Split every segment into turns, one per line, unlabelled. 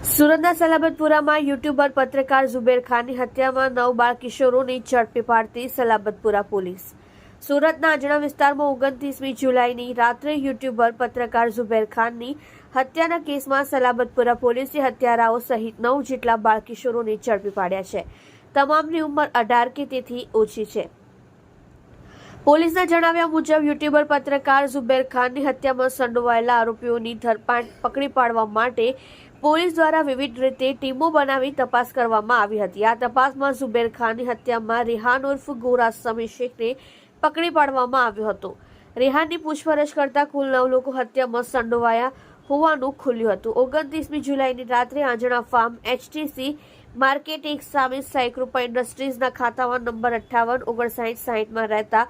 સુરતના સલાબતપુરામાં યુટ્યુબર પત્રકાર ઝુબેર ખાનની હત્યામાં નવ બાળ કિશોરોની ઝડપી પાડતી સલાબતપુરા પોલીસ. સુરતના અજણા વિસ્તારમાં ઓગણત્રીસમી જુલાઈની રાત્રે યુટ્યુબર પત્રકાર ઝુબેર ખાનની હત્યાના કેસમાં સલાબતપુરા પોલીસે હત્યારાઓ સહિત નવ જેટલા બાળ કિશોરોને ઝડપી પાડ્યા છે. તમામની ઉંમર અઢાર કે તેથી ઓછી છે. પોલીસના જણાવ્યા મુજબ યુટ્યુબર પત્રકાર ઝુબેર ખાનની હત્યામાં સંડોવાયેલા આરોપીઓની ધરપકડ પકડી પાડવા માટે પોલીસ દ્વારા વિવિધ રીતે ટીમો બનાવી તપાસ કરવામાં આવી હતી. આ તપાસમાં ઝુબેર ખાનની હત્યામાં રેહાન ઉર્ફ ગોરા સમી શેખને પકડી પાડવામાં આવ્યો હતો. રેહાનની પૂછપરછ કરતા કુલ નવ લોકો હત્યામાં સંડોવાયા હોવાનું ખુલ્યું હતું. ઓગણત્રીસમી જુલાઈની રાત્રે આંજણા ફાર્મ એચટીસી માર્કેટ એક સામે સાયકૃપા ઇન્ડસ્ટ્રીઝના ખાતામાં નંબર અઠ્ઠાવન, ઓગણસાઠ, સાહીઠમાં રહેતા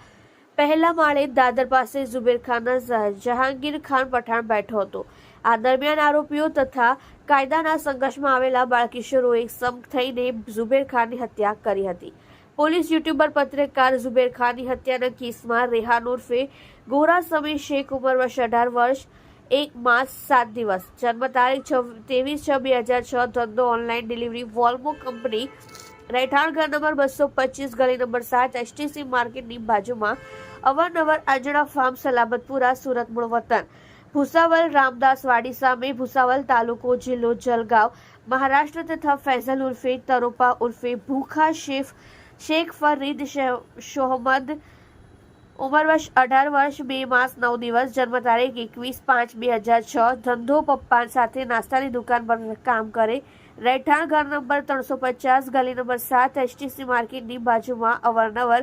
પહેલા માળે દાદર પાસે ઝુબેર ખાનના જહાંગીર ખાન પઠાણ બેઠો હતો. આ દરમિયાન આરોપીઓ તથા કાયદાના સંઘર્ષમાં આવેલા બાળકિશોરોએ સમ થઈને ઝુબેર ખાનની હત્યા કરી હતી. પોલીસ યુટ્યુબર પત્રકાર ઝુબેર ખાનની હત્યાના કેસમાં રેહાન ઉર્ફે ગોરા સમીર શેખ ઉંમર વર્ષ અઢાર વર્ષ, એક માસ, સાત દિવસ. જન્મ તારીખ ત્રેવીસ છ, બે હજાર છ, ધંધો ઓનલાઈન ડિલિવરી વોલ્મો કંપની રહેઠાણ ઘર નંબર બસો પચીસ ગલી નંબર સાત એસટીસી માર્કેટની બાજુમાં અવારનવાર આંજણા ફાર્મ સલાબતપુરા સુરત મૂળ વતન ભૂસાવલ રામદાસ વાડી સામે ભૂસાવલ તાલુકો જિલ્લો જલગાંવ, મહારાષ્ટ્ર તથા ફૈઝલ ઉર્ફે તરોપા ઉર્ફે ભૂખા શેફ શેખ ફરીદ શોહમદ ઉંમર વર્ષ અઢાર વર્ષ, બે માસ, નવ દિવસ, જન્મ તારીખ એકવીસ પાંચ, બે હજાર છ. ધંધો પપ્પા સાથે નાસ્તાની દુકાન પર કામ કરે. રહેઠાણ ઘર નંબર ત્રણસો પચાસ, ગલી નંબર સાત એસટીસી માર્કેટની બાજુમાં અવારનવાર.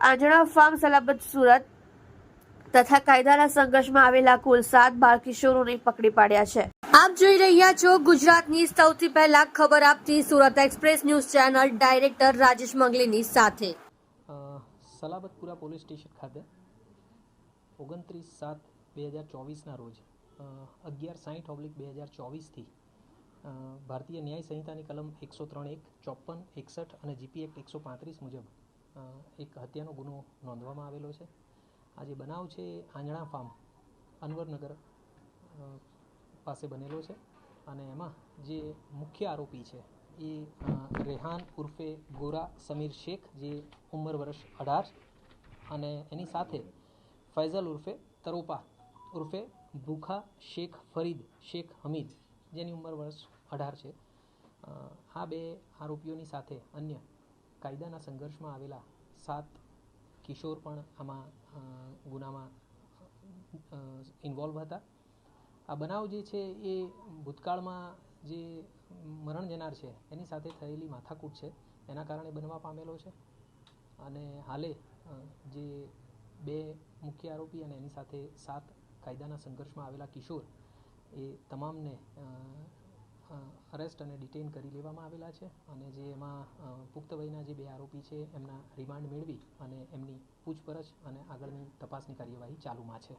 આંજણા ફાર્મ સલાબત સુરત તથા કાયદાના સંઘર્ષમાં આવેલા કુલ સાત બાળ કિશોરોને પકડી પાડ્યા છે. આપ જોઈ રહ્યા છો ગુજરાતની સૌથી પહેલા ખબર આપતી Surat express news channel director Rajesh મંગલીની સાથે.
સલાબતપુરા પોલીસ સ્ટેશન ખાતે ઓગણત્રીસ સાત બે હજાર ચોવીસના રોજ અગિયાર સાઠ ઓબ્લિક બે હજાર ચોવીસથી ભારતીય ન્યાય સંહિતાની કલમ એકસો ત્રણ એક, ચોપન, એકસઠ અને જીપી એક્ટ એકસો પાંત્રીસ મુજબ એક હત્યાનો ગુનો નોંધવામાં આવેલો છે. આ જે બનાવ છે એ આંજણા ફાર્મ અનવરનગર પાસે બનેલો છે. અને એમાં જે મુખ્ય આરોપી છે એ રેહાન ઉર્ફે ગોરા સમીર શેખ, જે ઉંમર વર્ષ અઢાર અને એની સાથે ફૈઝલ ઉર્ફે તરોપા ઉર્ફે ભૂખા શેખ ફરીદ શેખ હમીદ, જેની ઉંમર વર્ષ અઢાર છે. આ બે આરોપીઓની સાથે અન્ય કાયદાના સંઘર્ષમાં આવેલા સાત કિશોર પણ આમાં ગુનામાં ઇન્વોલ્વ હતા. આ બનાવ જે છે એ ભૂતકાળમાં જે મરણ જનાર છે, એની સાથે થયેલી માથાકૂટ છે, એના કારણે બનવા પામેલો છે. અને હાલે જે બે મુખ્ય આરોપી અને એની સાથે સાત કાયદાના સંઘર્ષમાં આવેલા કિશોર, એ તમામને અરેસ્ટ અને ડિટેઇન કરી લેવામાં આવેલા છે. અને જે એમાં પુખ્ત વયના જે બે આરોપી છે, એમના રિમાન્ડ મેળવી અને એમની પૂછપરછ અને આગળની તપાસની કાર્યવાહી ચાલુમાં છે.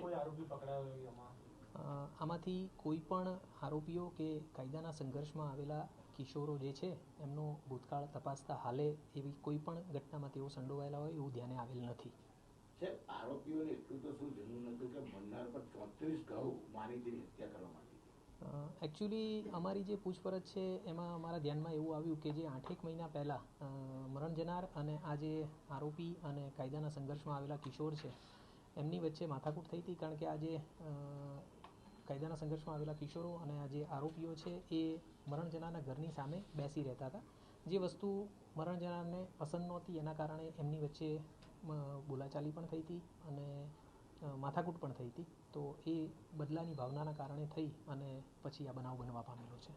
કોઈ આરોપી પકડાયો એમાં?
આમાંથી કોઈ પણ આરોપીઓ કે કાયદાના સંઘર્ષમાં આવેલા કિશોરો જે છે એમનો ભૂતકાળ તપાસતા હાલે એવી કોઈ પણ ઘટનામાં તેઓ સંડોવાયેલા હોય એવું ધ્યાને આવેલ નથી.
સાહેબ આરોપીઓને એટલું તો શું જરૂર નતું કે મન્નાર પર ચોત્રીસ ઘઉં મારી તેની હત્યા કરવા આવી
એકચ્યુઅલી અમારી જે પૂછપરછ છે એમાં અમારા ધ્યાનમાં એવું આવ્યું કે જે આઠેક મહિના પહેલાં મરણ જનાર અને આ જે આરોપી અને કાયદાના સંઘર્ષમાં આવેલા કિશોર છે એમની વચ્ચે માથાકૂટ થઈ હતી કારણ કે આ જે કાયદાના સંઘર્ષમાં આવેલા કિશોરો અને આ જે આરોપીઓ છે, એ મરણ જનારના ઘરની સામે બેસી રહેતા હતા. જે વસ્તુ મરણ જનારને પસંદ નહોતી, એના કારણે એમની વચ્ચે બોલાચાલી પણ થઈ હતી અને માથાકૂટ પણ થઈ હતી. તો એ બદલાની ભાવનાના કારણે થઈ અને પછી આ બનાવ બનવા પામેલો છે.